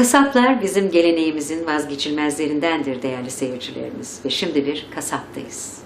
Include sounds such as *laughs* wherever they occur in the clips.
Kasaplar bizim geleneğimizin vazgeçilmezlerindendir değerli seyircilerimiz ve şimdi bir kasaptayız.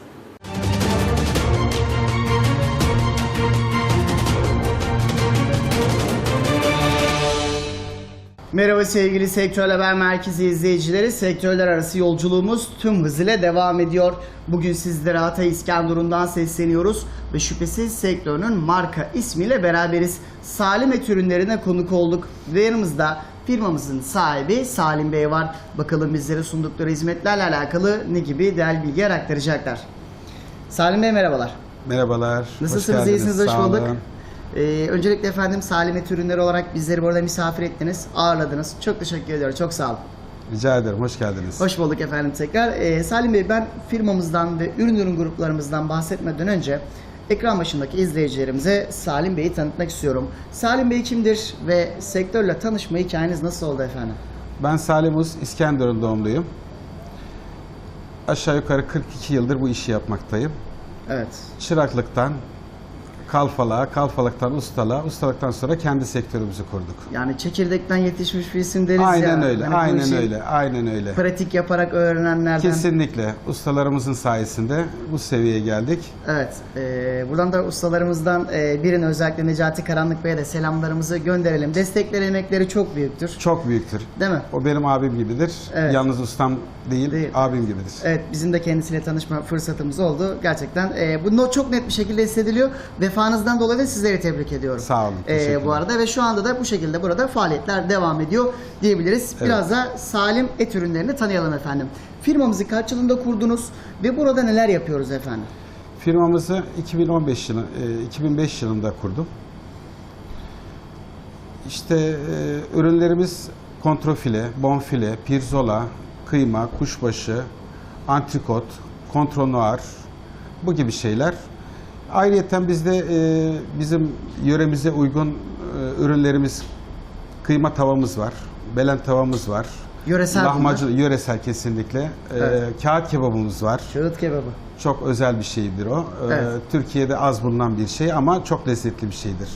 Merhaba sevgili Sektör Haber Merkezi izleyicileri. Sektörler arası yolculuğumuz tüm hızıyla devam ediyor. Bugün sizlere Hatay İskenderun'dan sesleniyoruz ve şüphesiz sektörünün marka ismiyle beraberiz. Salim Et ürünlerine konuk olduk ve yanımızda firmamızın sahibi Salim Bey var. Bakalım bizlere sundukları hizmetlerle alakalı ne gibi değerli bilgiler aktaracaklar. Salim Bey merhabalar. Merhabalar. Nasılsınız? hoş İyisiniz? Hoş bulduk. Ee, öncelikle efendim Salim Et ürünleri olarak bizleri burada misafir ettiniz, ağırladınız. Çok teşekkür ediyorum. Çok sağ olun. Rica ederim. Hoş geldiniz. Hoş bulduk efendim tekrar. Ee, Salim Bey ben firmamızdan ve ürün ürün gruplarımızdan bahsetmeden önce ekran başındaki izleyicilerimize Salim Bey'i tanıtmak istiyorum. Salim Bey kimdir ve sektörle tanışma hikayeniz nasıl oldu efendim? Ben Salim Uz, İskenderun doğumluyum. Aşağı yukarı 42 yıldır bu işi yapmaktayım. Evet. Çıraklıktan kalfalığa, kalfalıktan ustalığa, ustalıktan sonra kendi sektörümüzü kurduk. Yani çekirdekten yetişmiş bir isim deriz ya. Aynen öyle, Hani aynen öyle, aynen öyle. Pratik yaparak öğrenenlerden. Kesinlikle ustalarımızın sayesinde bu seviyeye geldik. Evet. e, buradan da ustalarımızdan e, birine özellikle Necati Karanlık Bey'e de selamlarımızı gönderelim. Destekleri, emekleri çok büyüktür. Çok büyüktür. Değil mi? O benim abim gibidir. Evet. Yalnız ustam değil, Değil. abim gibidir. Evet bizim de kendisiyle tanışma fırsatımız oldu. Gerçekten e, bu çok net bir şekilde hissediliyor. Vefanızdan dolayı da sizleri tebrik ediyorum. Sağ olun, E, teşekkürler. bu arada ve şu anda da bu şekilde burada faaliyetler devam ediyor diyebiliriz. Biraz da Salim et ürünlerini tanıyalım efendim. Firmamızı kaç yılında kurdunuz ve burada neler yapıyoruz efendim? Firmamızı 2015 yılı, e, 2005 yılında kurdum. İşte e, ürünlerimiz kontrafile, bonfile, pirzola, kıyma, kuşbaşı, antrikot, kontrol noir bu gibi şeyler. Ayrıyeten bizde e, bizim yöremize uygun e, ürünlerimiz kıyma tavamız var, belen tavamız var. Yöresel Lahmacun, yöresel kesinlikle. E, Evet. kağıt kebabımız var. Şahıt kebabı. Çok özel bir şeydir o. Ee, Evet. Türkiye'de az bulunan bir şey ama çok lezzetli bir şeydir.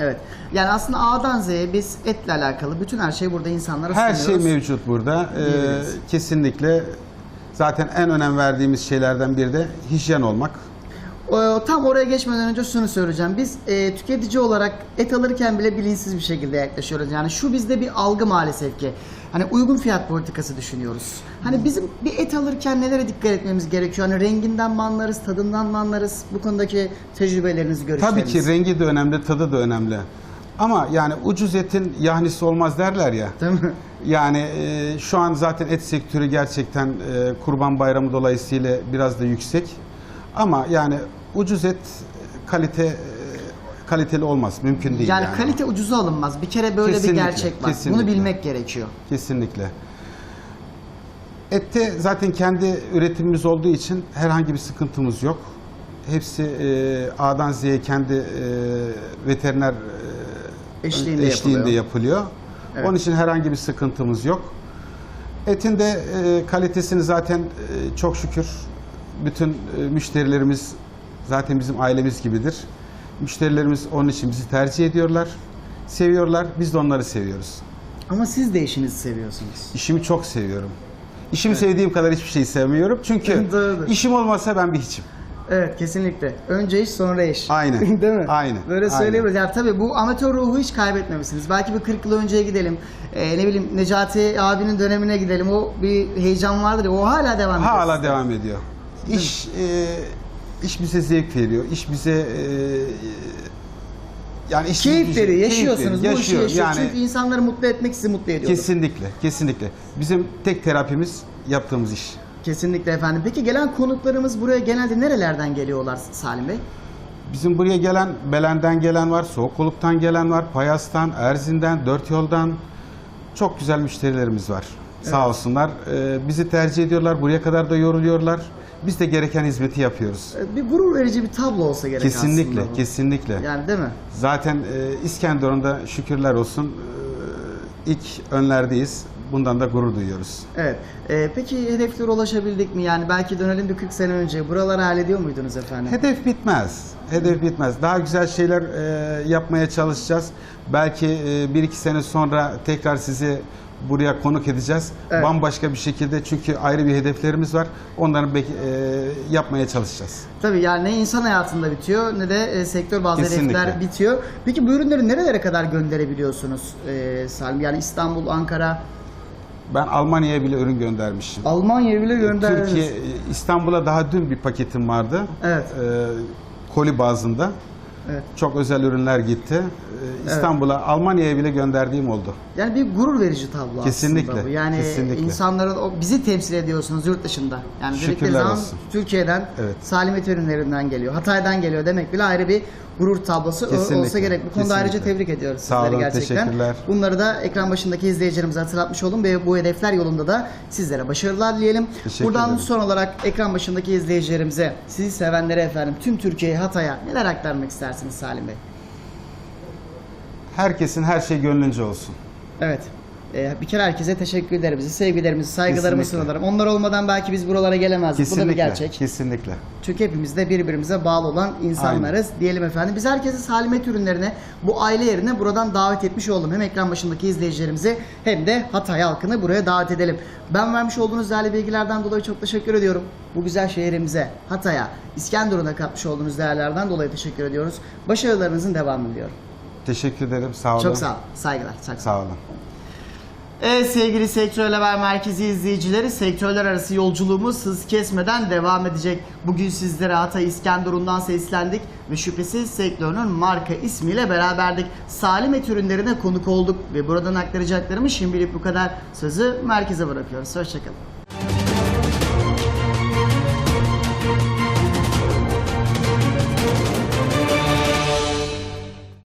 Evet. Yani aslında A'dan Z'ye biz etle alakalı bütün her şeyi burada insanlara Her şey sunuyoruz. mevcut burada. Ee, Diyebiliriz. kesinlikle zaten en önem verdiğimiz şeylerden biri de hijyen olmak. O, tam oraya geçmeden önce şunu söyleyeceğim. Biz e, tüketici olarak et alırken bile bilinçsiz bir şekilde yaklaşıyoruz. Yani şu bizde bir algı maalesef ki. Hani uygun fiyat politikası düşünüyoruz. Hani bizim bir et alırken nelere dikkat etmemiz gerekiyor? Hani renginden mi anlarız, tadından mı anlarız? Bu konudaki tecrübeleriniz, görüşleriniz. Tabii ki rengi de önemli, tadı da önemli. Ama yani ucuz etin yahnisi olmaz derler ya. Değil mi? Yani e, şu an zaten et sektörü gerçekten e, Kurban Bayramı dolayısıyla biraz da yüksek. Ama yani ucuz et kalite kaliteli olmaz. Mümkün değil Yani, yani. kalite ucuza alınmaz. Bir kere böyle Kesinlikle, bir gerçek var. kesinlikle. Bunu bilmek gerekiyor. Kesinlikle. Ette zaten kendi üretimimiz olduğu için herhangi bir sıkıntımız yok. Hepsi e, A'dan Z'ye kendi e, veteriner e, Eşliğinde eşliğinde yapılıyor. yapılıyor. Evet. Onun için herhangi bir sıkıntımız yok. Etin de e, kalitesini zaten e, çok şükür bütün e, müşterilerimiz zaten bizim ailemiz gibidir. Müşterilerimiz onun için bizi tercih ediyorlar, seviyorlar. Biz de onları seviyoruz. Ama siz de işinizi seviyorsunuz. İşimi çok seviyorum. İşimi sevdiğim kadar hiçbir şeyi sevmiyorum. Çünkü işim olmasa ben bir hiçim. Evet kesinlikle. Önce iş sonra iş. Aynen. *laughs* Değil mi? Aynen. Böyle söyleyebiliriz. Yani tabii bu amatör ruhu hiç kaybetmemişsiniz. Belki bir 40 yıl önceye gidelim. Ee, ne bileyim Necati abinin dönemine gidelim. O bir heyecan vardır ya. O hala devam ediyor. Hala devam ediyor. İş e, iş bize zevk veriyor. İş bize e, yani iş Keyif veriyor. Yaşıyorsunuz. Bu işi yaşıyor. Çünkü insanları mutlu etmek sizi mutlu ediyor. kesinlikle, kesinlikle. Bizim tek terapimiz yaptığımız iş. Kesinlikle efendim. Peki gelen konuklarımız buraya genelde nerelerden geliyorlar Salim Bey? Bizim buraya gelen Belen'den gelen var, Soğukoluk'tan gelen var, Payas'tan, Erzin'den, Dört Yol'dan çok güzel müşterilerimiz var. Sağ olsunlar. Ee, bizi tercih ediyorlar. Buraya kadar da yoruluyorlar. Biz de gereken hizmeti yapıyoruz. Ee, Bir gurur verici bir tablo olsa gerek Kesinlikle, aslında bu. kesinlikle. Yani değil mi? Zaten e, İskenderun'da şükürler olsun e, ilk önlerdeyiz. Bundan da gurur duyuyoruz. Evet. Ee, peki hedeflere ulaşabildik mi? Yani belki dönelim bir 40 sene önce. Buraları hallediyor muydunuz efendim? Hedef bitmez. Hedef bitmez. Daha güzel şeyler e, yapmaya çalışacağız. Belki e, bir iki sene sonra tekrar sizi buraya konuk edeceğiz. Evet. Bambaşka bir şekilde çünkü ayrı bir hedeflerimiz var. Onları e, yapmaya çalışacağız. Tabii yani ne insan hayatında bitiyor ne de e, sektör bazı Kesinlikle. hedefler bitiyor. Peki bu ürünleri nerelere kadar gönderebiliyorsunuz e, Salim? Yani İstanbul, Ankara, Ben Almanya'ya bile ürün göndermişim. Almanya'ya bile gönderdiniz. Türkiye, İstanbul'a daha dün bir paketim vardı. Evet. E, koli bazında. Evet. Çok özel ürünler gitti. E, İstanbul'a, Almanya'ya bile gönderdiğim oldu. Yani bir gurur verici tablo Kesinlikle, aslında bu. Yani kesinlikle. insanların o bizi temsil ediyorsunuz yurt dışında. Yani dedikleri Şükürler zaman olsun. Türkiye'den, Evet. Salimet ürünlerinden geliyor, Hatay'dan geliyor demek bile ayrı bir gurur tablosu Kesinlikle, olsa gerek. Bu konuda ayrıca kesinlikle. tebrik ediyoruz Sağ sizleri olun, gerçekten. teşekkürler. Bunları da ekran başındaki izleyicilerimize hatırlatmış olun ve bu hedefler yolunda da sizlere başarılar dileyelim. Teşekkür Buradan ederim. son olarak ekran başındaki izleyicilerimize, sizi sevenlere efendim, tüm Türkiye'ye, Hatay'a neler aktarmak istersiniz Salim Bey? Herkesin her şey gönlünce olsun. Evet. Ee, bir kere herkese teşekkürlerimizi, sevgilerimizi, saygılarımızı Kesinlikle. sunarım. Onlar olmadan belki biz buralara gelemezdik. Bu da Kesinlikle. bir gerçek. Kesinlikle. Çünkü hepimiz de birbirimize bağlı olan insanlarız diyelim efendim. Biz herkesi Salimet ürünlerine, bu aile yerine buradan davet etmiş oldum. Hem ekran başındaki izleyicilerimizi hem de Hatay halkını buraya davet edelim. Ben vermiş olduğunuz değerli bilgilerden dolayı çok teşekkür ediyorum. Bu güzel şehrimize, Hatay'a, İskenderun'a katmış olduğunuz değerlerden dolayı teşekkür ediyoruz. Başarılarınızın devamını diliyorum. Teşekkür ederim. Sağ olun. Çok sağ olun. Saygılar. Çok sağ olun. Evet sevgili Sektör Haber Merkezi izleyicileri sektörler arası yolculuğumuz hız kesmeden devam edecek. Bugün sizlere Hatay İskenderun'dan seslendik ve şüphesiz sektörün marka ismiyle beraberdik. Salim et ürünlerine konuk olduk ve buradan aktaracaklarımız şimdilik bu kadar. Sözü merkeze bırakıyoruz. Hoşçakalın.